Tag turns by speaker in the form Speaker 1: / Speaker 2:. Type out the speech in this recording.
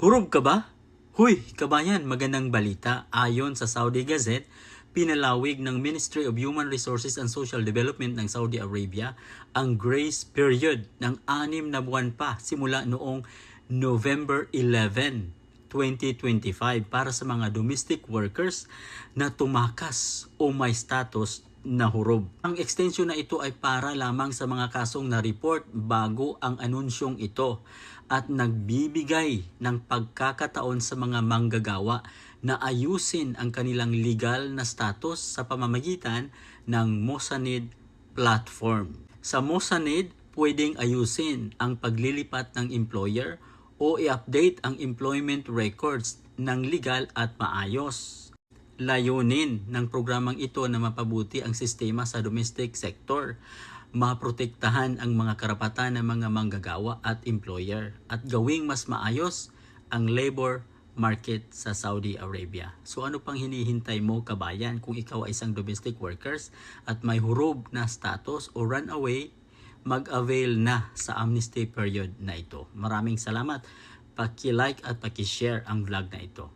Speaker 1: Hurog ka ba? Huy, kabayan, magandang balita. Ayon sa Saudi Gazette, pinalawig ng Ministry of Human Resources and Social Development ng Saudi Arabia ang grace period ng anim na buwan pa simula noong November 11, 2025 para sa mga domestic workers na tumakas o may status na hurob. Ang extension na ito ay para lamang sa mga kasong na-report bago ang anunsyong ito at nagbibigay ng pagkakataon sa mga manggagawa na ayusin ang kanilang legal na status sa pamamagitan ng Mosanid platform. Sa Mosanid, pwedeng ayusin ang paglilipat ng employer o i-update ang employment records ng legal at maayos. Layunin ng programang ito na mapabuti ang sistema sa domestic sector, maprotektahan ang mga karapatan ng mga manggagawa at employer, at gawing mas maayos ang labor market sa Saudi Arabia. So ano pang hinihintay mo kabayan kung ikaw ay isang domestic workers at may hurog na status o runaway, mag-avail na sa amnesty period na ito. Maraming salamat. Paki-like at paki-share ang vlog na ito.